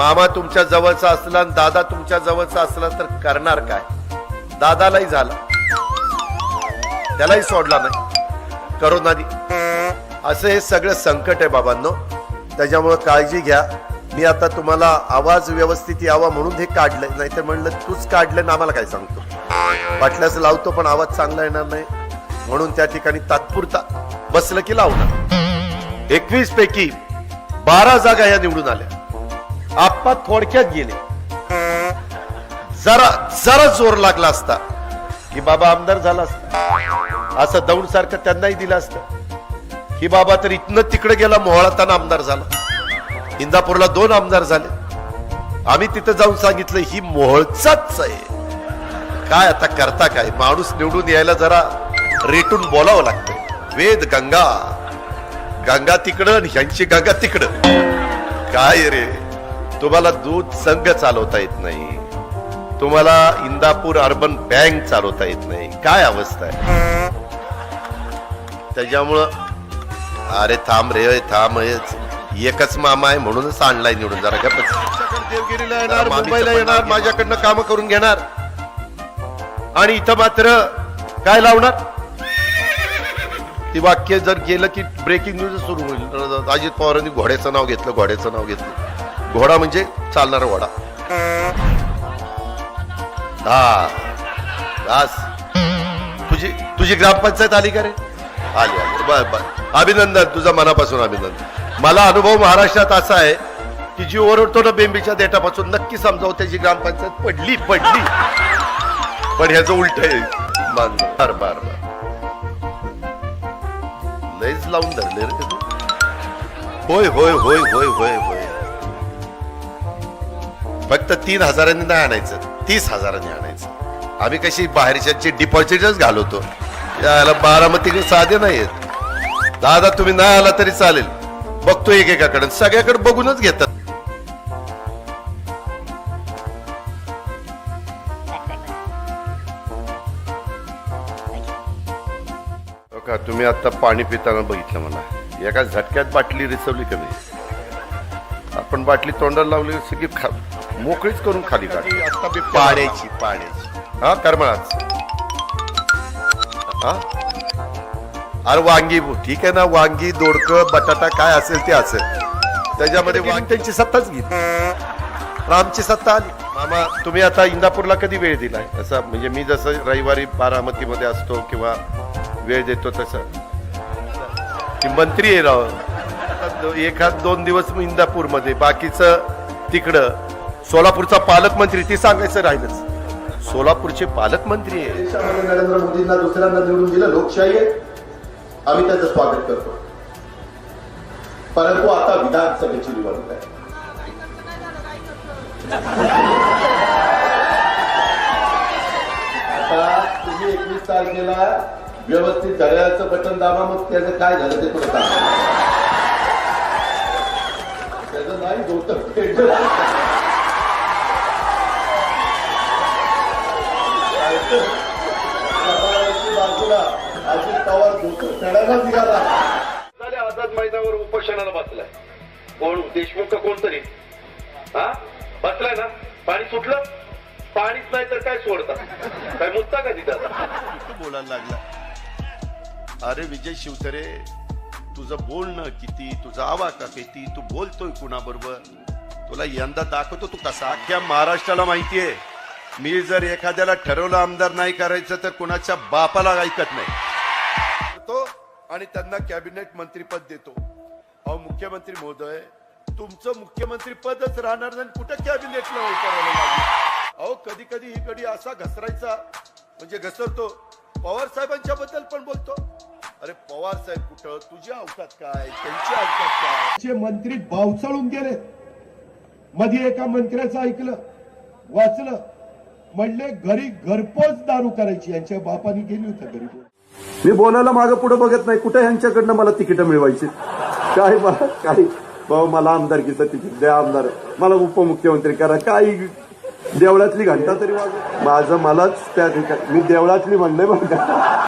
मामा तुमच्या जवळचा असला आणि दादा तुमच्या जवळचा असला तर करणार काय? दादालाही झाला. त्यालाही सोडला नाही. करोनानी असं हे सगळं संकट आहे बाबांनो. त्याच्यामुळं काळजी घ्या. मी आता तुम्हाला आवाज व्यवस्थित यावा म्हणून हे काढलंय. नाहीतर म्हणलं तूच काढलं ना आम्हाला काय सांगतो? वाटल्यास लावतो पण आवाज चांगला येणार नाही. म्हणून त्या ठिकाणी तात्पुरता बसलं की लावणार. एकवीस पैकी बारा जागा या निवडून आल्या. आप्पा थोडक्यात गेले. जरा जरा जोर लागला असता की बाबा आमदार झाला असता. असं दौंड सारखं त्यांनाही दिलं असतं ही बाबा तर इथनं तिकडे गेला मोहळाताना आमदार झाला. इंदापूरला दोन आमदार झाले. आम्ही तिथं जाऊन सांगितलं ही मोहळचाच आहे. काय आता करता काय? माणूस निवडून यायला जरा रेटून बोलावं लागतं. वेद गंगा. गंगा तिकडं आणि ह्यांची गंगा तिकडं. काय रे? तुम्हाला दूध संघ चालवता येत नाही. तुम्हाला इंदापूर अर्बन बँक चालवता येत नाही. काय अवस्था आहे? त्याच्यामुळं अरे थांब रे थांब. एकच मामा आहे म्हणूनच आणलाय निवडून जरा देवगिरीला येणार मुंबईला येणार माझ्याकडनं काम करून घेणार. आणि इथं मात्र काय लावणार? ती वाक्य जर गेलं की ब्रेकिंग न्यूज सुरू होईल. अजित पवारांनी घोड्याचं नाव घेतलं घोड्याचं नाव घेतलं. घोडा म्हणजे चालणारा घोडा हा. दास. तुझी तुझी ग्रामपंचायत आली का रे? आली आली. बर बर. अभिनंदन तुझा मनापासून अभिनंदन. मला अनुभव महाराष्ट्रात असा आहे की जी ओरडतो ना बेंबीच्या देठापासून नक्की समजावं त्याची ग्रामपंचायत पडली पडली. पण ह्याचं उलट आहे. मान बर बर बर. लयच लावून धरले रे होय होय होय होय होय होय. फक्त तीन हजारांनी नाही आणायचं. तीस हजारांनी आणायचं. आम्ही कशी बाहेरच्या डिपॉझिटच घालवतो याला बारामतीकडे साधे नाहीत दादा तुम्ही नाही आला तरी चालेल. बघतो एकेकाकडे. सगळ्याकडे बघूनच घेतात. हो का? तुम्ही आता पाणी पिताना बघितलं मला एका झटक्यात बाटली रिसवली कमी आपण बाटली तोंडाला लावली सगळी खा मोकळीच करून खाली काढली पाण्याची पाण्याची. हा करमळाच. हा? अरे वांगी ठीक आहे ना वांगी दोडकं बटाटा काय असेल ते असेल. त्याच्यामध्ये वांग त्यांची सत्ताच घेतली रामची सत्ता आली. मामा तुम्ही आता इंदापूरला कधी वेळ दिलाय? असं म्हणजे मी जसं रविवारी बारामतीमध्ये असतो किंवा वेळ देतो तसं. की मंत्री आहे राव. एखाद दोन दिवस मी इंदापूरमध्ये बाकीचं तिकडं. सोलापूरचा पालकमंत्री ती सांगायचं राहिलंच. सोलापूरचे पालकमंत्री आहे देशामध्ये नरेंद्र मोदींना दुसऱ्यांदा निवडून दिलं लोकशाही आहे. आम्ही त्याचं स्वागत करतो. परंतु आता विधानसभेची निवडणूक आहे. आता तुम्ही एकवीस तारखेला व्यवस्थित घड्याळाचं बटन दाबा मग त्याचं काय झालं ते तुला सांगा. नाही धोतर. बाजूला अजित पवार धोतर फेडायला निघाला झाले आझाद मैदानावर उपोषणाला बसलाय. कोण देशमुख का कोणतरी? हा? बसलाय ना? पाणी सुटलं? पाणीच नाही तर काय सोडतात काय मुद्दा का तिथं? बोलायला लागला. अरे विजय शिवतरे तुझं बोलणं किती तुझा आवाका किती तू बोलतोय कुणाबरोबर? तुला यंदा दाखवतो तू कसा अख्ख्या महाराष्ट्राला माहितीये. मी जर एखाद्याला ठरवलं आमदार नाही करायचं तर कुणाच्या बापाला ऐकत नाही. तो आणि त्यांना कॅबिनेट मंत्रीपद देतो. अहो मुख्यमंत्री महोदय तुमचं मुख्यमंत्री पदच राहणार नाही कुठं कॅबिनेटला करायला अहो कधी कधी ही कधी असा घसरायचा म्हणजे घसरतो. पवार साहेबांच्या बद्दल पण बोलतो. अरे पवार साहेब कुठं? तुझी अवकात काय? त्यांची अवकात काय? चे मंत्री बावचळून गेले मध्ये एका मंत्र्याचं ऐकलं वाचलं म्हणले घरी घरपोच दारू करायची. यांच्या बापानी केली होती घरी. मी बोलायला मागं पुढे बघत नाही. कुठे यांच्याकडनं मला तिकीट मिळवायची? काय बा काय? बाबा मला आमदारकीचं तिकीट द्या आमदार. मला उपमुख्यमंत्री करा. काही देवळातली घंटा तरी वाजव. माझं मलाच त्या ठिकाणी मी देवळातली म्हणले बघा